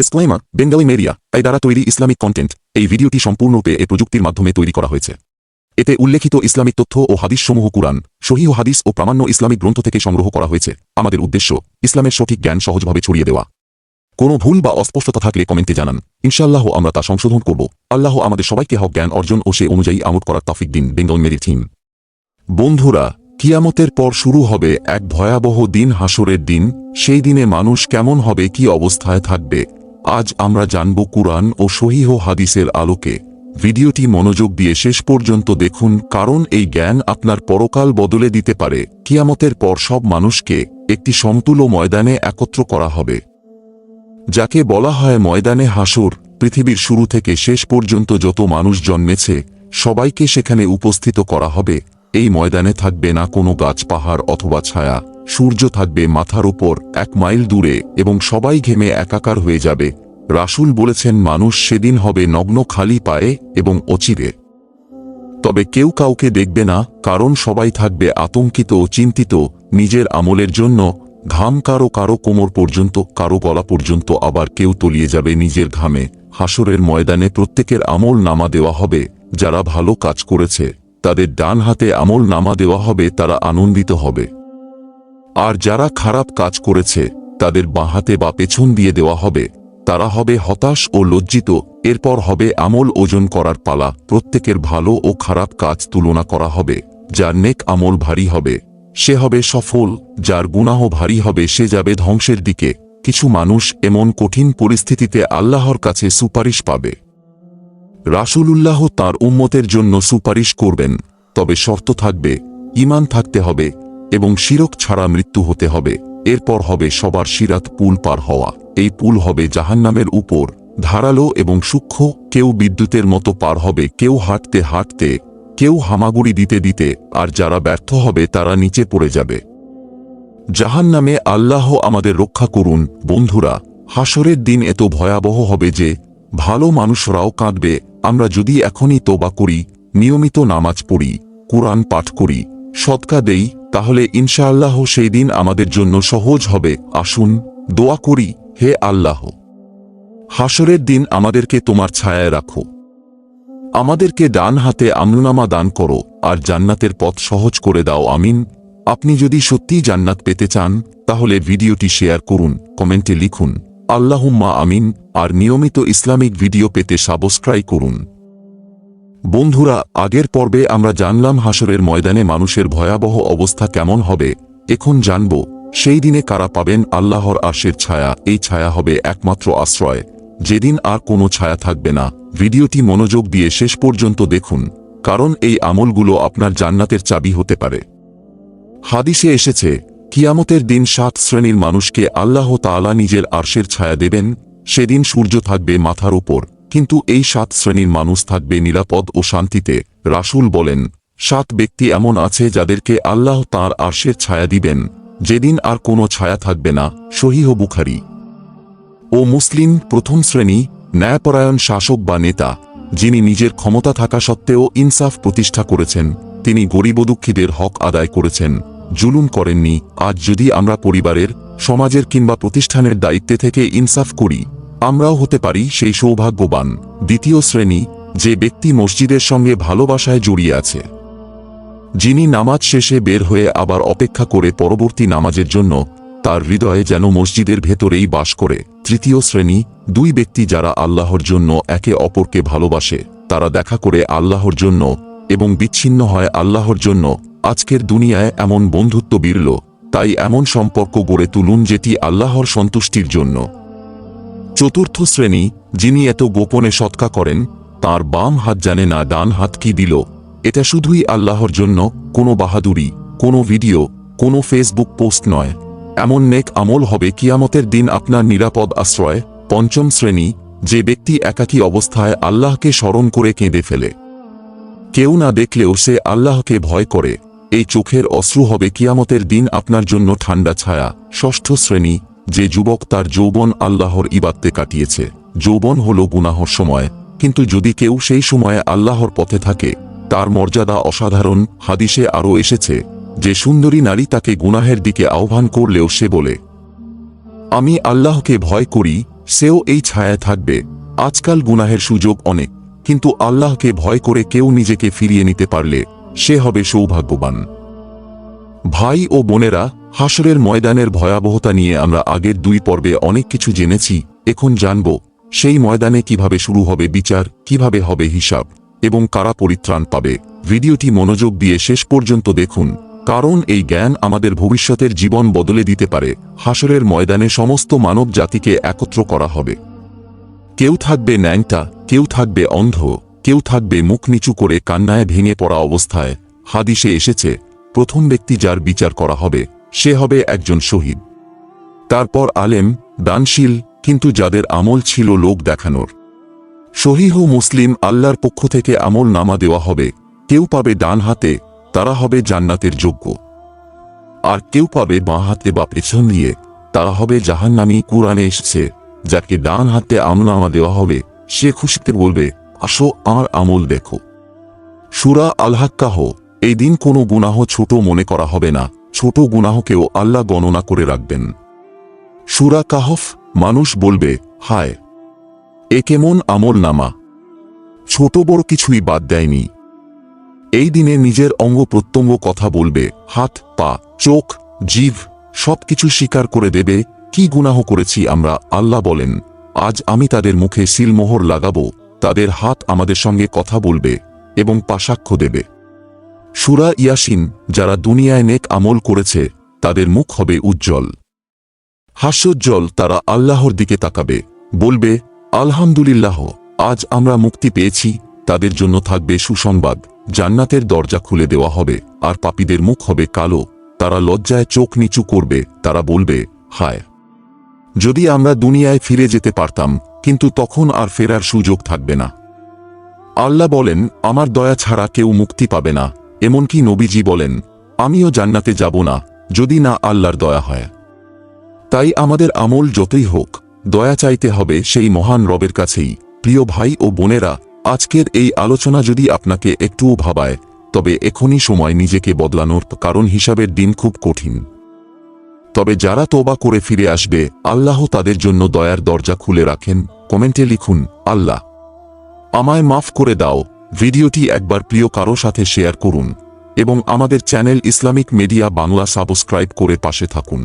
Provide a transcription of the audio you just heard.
Disclaimer Bengali media এই দ্বারা তৈরি ইসলামিক কন্টেন্ট এই ভিডিওটি সম্পূর্ণরূপে এ প্রযুক্তির মাধ্যমে তৈরি করা হয়েছে। এতে উল্লেখিত ইসলামিক তথ্য ও হাদিসসমূহ কুরআন ও হাদিস ও প্রামাণ্য ইসলামিক গ্রন্থ থেকে সংগ্রহ করা হয়েছে। আমাদের উদ্দেশ্য, ইসলামের সঠিক জ্ঞান সহজভাবে ছড়িয়ে দেওয়া। কোনো ভুল বা অস্পষ্টতা থাকলে কমেন্টে জানান। ইনশাআল্লাহ আমরা তা সংশোধন করব। আল্লাহ আমাদের সবাইকে হক, জ্ঞান অর্জন ও সে অনুযায়ী আমোদ করার তফিক দিন, বেঙ্গল মেরি থিম বন্ধুরা, কিয়ামতের পর শুরু হবে এক ভয়াবহ দিন হাসরের দিন। সেই দিনে মানুষ কেমন হবে, কি অবস্থায় থাকবে? আজ আমরা জানব কুরআন ও সহিহ হাদিসের আলোকে। ভিডিওটি মনোযোগ দিয়ে শেষ পর্যন্ত দেখুন, কারণ এই জ্ঞান আপনার পরকাল বদলে দিতে পারে। কিয়ামতের পর সব মানুষকে একটি সমতুল্য ময়দানে একত্র করা হবে। যাকে বলা হয় ময়দানে হাসর পৃথিবীর শুরু থেকে শেষ পর্যন্ত যত মানুষ জন্মেছে, সবাইকে সেখানে উপস্থিত করা হবে। এই ময়দানে থাকবে না কোনো গাছ পাহাড় অথবা ছায়া। সূর্য থাকবে মাথার উপর এক মাইল দূরে এবং সবাই ঘেমে একাকার হয়ে যাবে। রাসূল বলেছেন, মানুষ সেদিন হবে নগ্ন খালি পায়ে এবং অচিরে। তবে কেউ কাউকে দেখবে না, কারণ সবাই থাকবে আতঙ্কিত ও চিন্তিত। নিজের আমলের জন্য ঘাম কারও কারও কোমর পর্যন্ত, কারও গলা পর্যন্ত আবার কেউ তলিয়ে যাবে নিজের ঘামে। হাসরের ময়দানে প্রত্যেকের আমল নামা দেওয়া হবে, যারা ভালো কাজ করেছে। তাদের ডান হাতে আমল নামা দেওয়া হবে, তারা আনন্দিত হবে। আর যারা খারাপ কাজ করেছে, তাদের বাঁ হাতে বা পেছন দিয়ে দেওয়া হবে। তারা হবে হতাশ ও লজ্জিত, এরপর হবে আমল ওজন করার পালা। প্রত্যেকের ভালো ও খারাপ কাজ তুলনা করা হবে, যার নেক আমল ভারী হবে। সে হবে সফল, যার গুনাহ ভারী হবে, সে যাবে ধ্বংসের দিকে। কিছু মানুষ এমন কঠিন পরিস্থিতিতে আল্লাহর কাছে সুপারিশ পাবে। রাসূলুল্লাহ তার উম্মতের জন্য সুপারিশ করবেন, তবে শর্ত থাকবে, ঈমান থাকতে হবে এবং শিরক ছাড়া মৃত্যু হতে হবে। এরপর হবে সবার সিরাত পুল পার হওয়া। এই পুল হবে জাহান্নামের উপর, ধারালো এবং সূক্ষ্ম। কেউ বিদ্যুতের মতো পার হবে, কেউ হাঁটতে হাঁটতে, কেউ হামাগুড়ি দিতে দিতে, আর যারা ব্যর্থ হবে তারা নিচে পড়ে যাবে। জাহান্নামে আল্লাহ আমাদের রক্ষা করুন। বন্ধুরা হাসরের দিন এত ভয়াবহ হবে যে, ভালো মানুষরাও কাঁদবে। আমরা যদি এখনই তোবা করি, নিয়মিত নামাজ পড়ি, কোরআন পাঠ করি সৎকা দেই তাহলে ইনশাআল্লাহ সেই দিন আমাদের জন্য সহজ হবে। আসুন, দোয়া করি, হে আল্লাহ। হাসরের দিন আমাদেরকে তোমার ছায়ায় রাখো। আমাদেরকে ডান হাতে আমলুনামা দান করো, আর জান্নাতের পথ সহজ করে দাও, আমিন। আপনি যদি সত্যিই জান্নাত পেতে চান, তাহলে ভিডিওটি শেয়ার করুন, কমেন্টে লিখুন, আল্লাহুম্মা আমিন, আর নিয়মিত ইসলামিক ভিডিও পেতে সাবস্ক্রাইব করুন। বন্ধুরা, আগের পর্বে আমরা জানলাম হাসরের ময়দানে মানুষের ভয়াবহ অবস্থা কেমন হবে। এখন জানব, সেই দিনে কারা পাবেন আল্লাহর আশের ছায়া। এই ছায়া হবে একমাত্র আশ্রয়। যেদিন আর কোনো ছায়া থাকবে না। ভিডিওটি মনোযোগ দিয়ে শেষ পর্যন্ত দেখুন, কারণ এই আমলগুলো আপনার জান্নাতের চাবি হতে পারে। হাদিসে এসেছে, কিয়ামতের দিন সাত শ্রেণির মানুষকে আল্লাহ তাআলা নিজের আর্শের ছায়া দেবেন, সেদিন সূর্য থাকবে মাথার উপর। কিন্তু এই সাত শ্রেণির মানুষ থাকবে নিরাপদ ও শান্তিতে। রাসূল বলেন, সাত ব্যক্তি এমন আছে যাদেরকে আল্লাহ তাঁর আরশের ছায়া দিবেন। যেদিন আর কোনো ছায়া থাকবে না, সহিহ বুখারি। ও মুসলিম প্রথম শ্রেণি, ন্যায়পরায়ণ শাসক বা নেতা, যিনি নিজের ক্ষমতা থাকা সত্ত্বেও ইনসাফ প্রতিষ্ঠা করেছেন, তিনি গরিব দুঃখীদের হক আদায় করেছেন। জুলুম করেননি, আজ যদি আমরা পরিবারের, সমাজের কিংবা প্রতিষ্ঠানের দায়িত্বে থেকে ইনসাফ করি। আমরাও হতে পারি সেই সৌভাগ্যবান দ্বিতীয় শ্রেণি যে ব্যক্তি মসজিদের সঙ্গে ভালোবাসায় জড়িয়ে আছে। যিনি নামাজ শেষে বের হয়ে আবার অপেক্ষা করে পরবর্তী নামাজের জন্য তার হৃদয়ে যেন মসজিদের ভেতরেই বাস করে। তৃতীয় শ্রেণি, দুই ব্যক্তি যারা আল্লাহর জন্য একে অপরকে ভালোবাসে, তারা দেখা করে আল্লাহর জন্য এবং বিচ্ছিন্ন হয় আল্লাহর জন্য। আজকের দুনিয়ায় এমন বন্ধুত্ব বিরল, তাই এমন সম্পর্ক গড়ে তুলুন যেটি আল্লাহর সন্তুষ্টির জন্য। চতুর্থ শ্রেণি, যিনি এত গোপনে সৎকা করেন, তার বাম হাত জানে না ডান হাত কি দিল। এটা শুধুই আল্লাহর জন্য, কোনো বাহাদুরি, কোনো ভিডিও, কোনো ফেসবুক পোস্ট নয়। এমন নেক আমল হবে কিয়ামতের দিন আপনার নিরাপদ আশ্রয়, পঞ্চম শ্রেণি, যে ব্যক্তি একাকী অবস্থায় আল্লাহকে স্মরণ করে কেঁদে ফেলে। কেউ না দেখলেও সে আল্লাহকে ভয় করে। এই চোখের অশ্রু হবে কিয়ামতের দিন আপনার জন্য ঠান্ডা ছায়া, ষষ্ঠ শ্রেণি যে যুবক তার যৌবন আল্লাহর ইবাদতে কাটিয়েছে। যৌবন হল গুনাহর সময়, কিন্তু যদি কেউ সেই সময়ে আল্লাহর পথে থাকে, তার মর্যাদা অসাধারণ, হাদিসে আরও এসেছে, যে সুন্দরী নারী তাকে গুনাহের দিকে আহ্বান করলেও সে বলে, আমি আল্লাহকে ভয় করি, সেও এই ছায়ায় থাকবে। আজকাল গুনাহের সুযোগ অনেক, কিন্তু আল্লাহকে ভয় করে কেউ নিজেকে ফিরিয়ে নিতে পারলে সে হবে সৌভাগ্যবান। ভাই ও বোনেরা হাসরের ময়দানের ভয়াবহতা নিয়ে আমরা আগের দুই পর্বে অনেক কিছু জেনেছি, এখন জানব, সেই ময়দানে কীভাবে শুরু হবে বিচার, কীভাবে হবে হিসাব, এবং কারা পরিত্রাণ পাবে। ভিডিওটি মনোযোগ দিয়ে শেষ পর্যন্ত দেখুন, কারণ এই জ্ঞান আমাদের ভবিষ্যতের জীবন বদলে দিতে পারে। হাসরের ময়দানে সমস্ত মানব জাতিকে একত্র করা হবে। কেউ থাকবে ন্যাংটা, কেউ থাকবে অন্ধ, কেউ থাকবে মুখ নিচু করে কান্নায় ভেঙে পড়া অবস্থায়। হাদিসে এসেছে প্রথম ব্যক্তি যার বিচার করা হবে, সে হবে একজন শহীদ। তারপর আলেম, দানশীল, কিন্তু যাদের আমল ছিল লোক দেখানোর। শহীহ মুসলিম আল্লাহর পক্ষ থেকে আমল নামা দেওয়া হবে, কেউ পাবে ডান হাতে, তারা হবে জান্নাতের যোগ্য। আর কেউ পাবে বাঁ হাতে বা পেছন দিয়ে, তারা হবে জাহান্নামী কুরআনে এসছে, যাকে ডান হাতে আমলনামা দেওয়া হবে, সে খুশিতে বলবে, আসো আর আমল দেখো। সুরা আলহাক্কাহ এই দিন কোনো গুনাহ ছোট মনে করা হবে না, ছোট গুনাহকেও আল্লাহ গণনা করে রাখবেন। সুরা কাহফ, মানুষ বলবে, হায়, এ কেমন আমল নামা ছোট বড় কিছুই বাদ দেয়নি। এই দিনে নিজের অঙ্গ প্রত্যঙ্গ কথা বলবে, হাত, পা, চোখ, জিভ, সবকিছু স্বীকার করে দেবে, কি গুনাহ করেছি আমরা, আল্লাহ বলেন, আজ আমি তাদের মুখে সিলমোহর লাগাবো, তাদের হাত আমাদের সঙ্গে কথা বলবে, এবং পাশাক্ষ্য দেবে। সুরা ইয়াসিন, যারা দুনিয়ায় নেক আমল করেছে, তাদের মুখ হবে উজ্জ্বল। হাস্যোজ্জ্বল তারা আল্লাহর দিকে তাকাবে। বলবে, আলহামদুলিল্লাহ, আজ আমরা মুক্তি পেয়েছি, তাদের জন্য থাকবে সুসংবাদ, জান্নাতের দরজা খুলে দেওয়া হবে, আর পাপীদের মুখ হবে কালো। তারা লজ্জায় চোখ নিচু করবে, তারা বলবে, হায়! যদি আমরা দুনিয়ায় ফিরে যেতে পারতাম, কিন্তু তখন আর ফেরার সুযোগ থাকবে না। আল্লাহ বলেন, আমার দয়া ছাড়া কেউ মুক্তি পাবে না। এমনকি নবীজি বলেন, আমিও জান্নাতে যাব না, যদি না আল্লাহর দয়া হয়। তাই আমাদের আমল যতই হোক, দয়া চাইতে হবে সেই মহান রবের কাছেই। প্রিয় ভাই ও বোনেরা, আজকের এই আলোচনা যদি আপনাকে একটুও ভাবায়, তবে এখনই সময় নিজেকে বদলানোর কারণ হিসাবে দিন খুব কঠিন। তবে যারা তোবা করে ফিরে আসবে, আল্লাহ তাদের জন্য দয়ার দরজা খুলে রাখেন। কমেন্টে লিখুন, আল্লাহ, আমায় মাফ করে দাও ভিডিওটি একবার প্রিয় কারও সাথে শেয়ার করুন এবং আমাদের channel Islamic Media Bangla subscribe করে পাশে থাকুন।